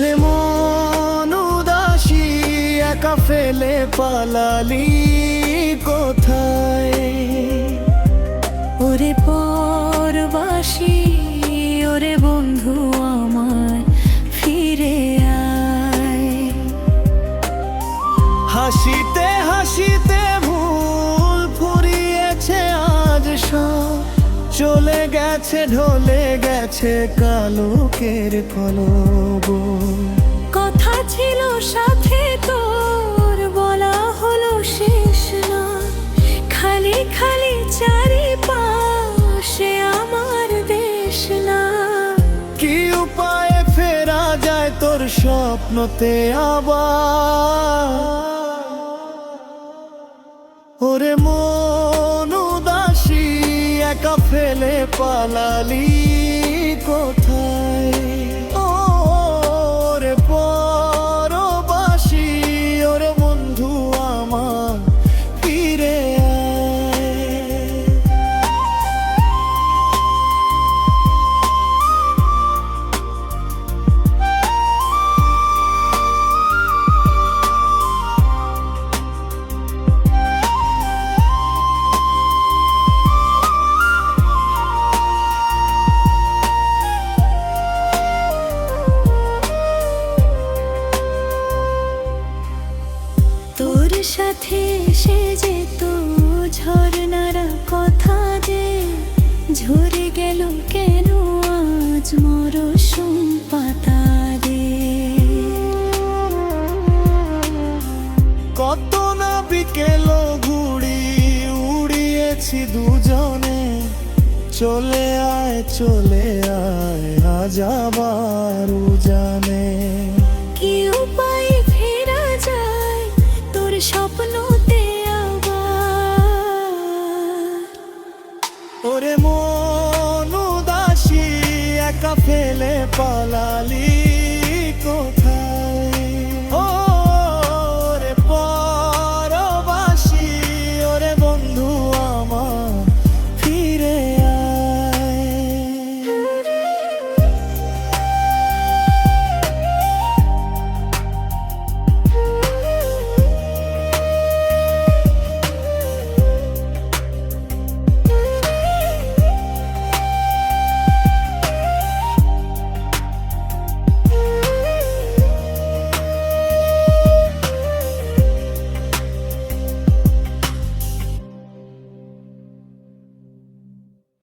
ওরে মন উদাসী একা ফেলে পালালি কোথায়? ওরে পরবাসী ওরে বন্ধু আমায় ফিরে আয়। হাসিতে হাসিতে চলে গেছে ঢলে গেছে কালোকের কলব। কথা ছিল সাথে তোর বলা হলো শেষ না। খালি খালি চারিপাশে আমার দেশ না। কি উপায়ে ফেরা যায় তোর স্বপ্নতে আবার? ওরে মন পালালি সাথে সে যেত ঝর্ণারা কথা যে ঝরে গেল কেন আজ মরশুম পাতা রে কত না বিকেল ঘুড়ি উড়িয়েছি দুজনে। চলে আয় চলে আয়, আজ আবার জানে স্বপ্নতে ওরে মন উদাসী একা ফেলে পালালি।